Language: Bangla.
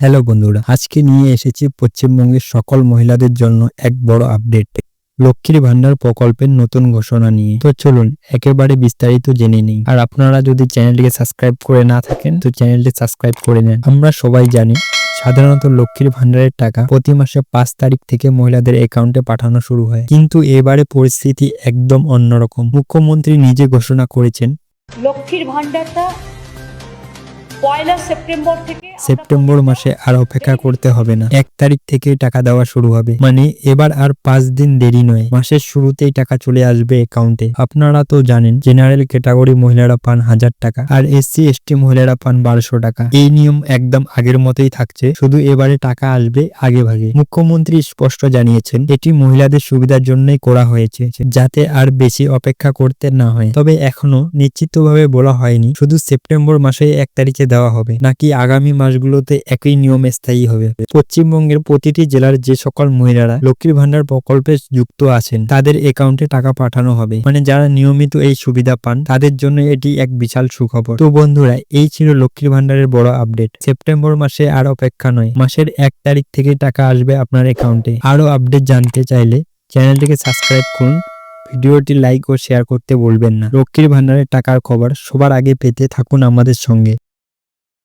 হ্যালো বন্ধুরা, আজকে নিয়ে এসেছি পশ্চিমবঙ্গের সকল মহিলাদের জন্য এক বড় আপডেট। লক্ষ্মীর ভান্ডার প্রকল্পের নতুন ঘোষণা নিয়ে। তো চলুন, একেবারে বিস্তারিত জেনে নিই। আর আপনারা যদি চ্যানেলটিকে সাবস্ক্রাইব করে না থাকেন, তো চ্যানেলটি সাবস্ক্রাইব করে নেন। আমরা সবাই জানি, সাধারণত লক্ষ্মীর ভান্ডারের টাকা প্রতি মাসে পাঁচ তারিখ থেকে মহিলাদের অ্যাকাউন্টে পাঠানো শুরু হয়। কিন্তু এবারে পরিস্থিতি একদম অন্যরকম। মুখ্যমন্ত্রী নিজে ঘোষণা করেছেন, লক্ষ্মীর ভান্ডারটা পয়লা সেপ্টেম্বর থেকে সেপ্টেম্বর মাসে আর অপেক্ষা করতে হবে না। এক তারিখ থেকে টাকা দেওয়া শুরু হবে। মানে এবার আর পাঁচ দিন দেরি নয়। মাসের শুরুতেই টাকা চলে আসবে অ্যাকাউন্টে আপনারা তো জানেন জেনারেল ক্যাটাগরি মহিলারা পান হাজার টাকা, আর এসসি এসটি মহিলারা পান বারোশো টাকা। এই নিয়ম একদম আগের মতোই থাকছে, শুধু এবারে টাকা আসবে আগে ভাগে। মুখ্যমন্ত্রী স্পষ্ট জানিয়েছেন, এটি মহিলাদের সুবিধার জন্যই করা হয়েছে, যাতে আর বেশি অপেক্ষা করতে না হয়। তবে এখনও নিশ্চিতভাবে বলা হয়নি, শুধু সেপ্টেম্বর মাসে এক তারিখে দেওয়া হবে। নাকি আগামী মাসগুলোতে একই নিয়ম স্থায়ী হবে। পশ্চিমবঙ্গের প্রতিটি জেলার যে সকল মহিলারা লক্ষ্মীর ভান্ডার প্রকল্পে যুক্ত আছেন, তাদের অ্যাকাউন্টে টাকা পাঠানো হবে। মানে যারা নিয়মিত এই সুবিধা পান, তাদের জন্য এটি এক বিশাল সুখবর। তো বন্ধুরা, এই ছিল লক্ষ্মীর ভান্ডারের বড় আপডেট। সেপ্টেম্বর মাসে আর অপেক্ষা নয়। মাসের এক তারিখ থেকে টাকা আসবে আপনার অ্যাকাউন্টে আরও আপডেট জানতে চাইলে চ্যানেলটিকে সাবস্ক্রাইব করুন। ভিডিওটি লাইক ও শেয়ার করতে বলবেন না। লক্ষ্মীর ভান্ডারের টাকার খবর সবার আগে পেতে থাকুন আমাদের সঙ্গে।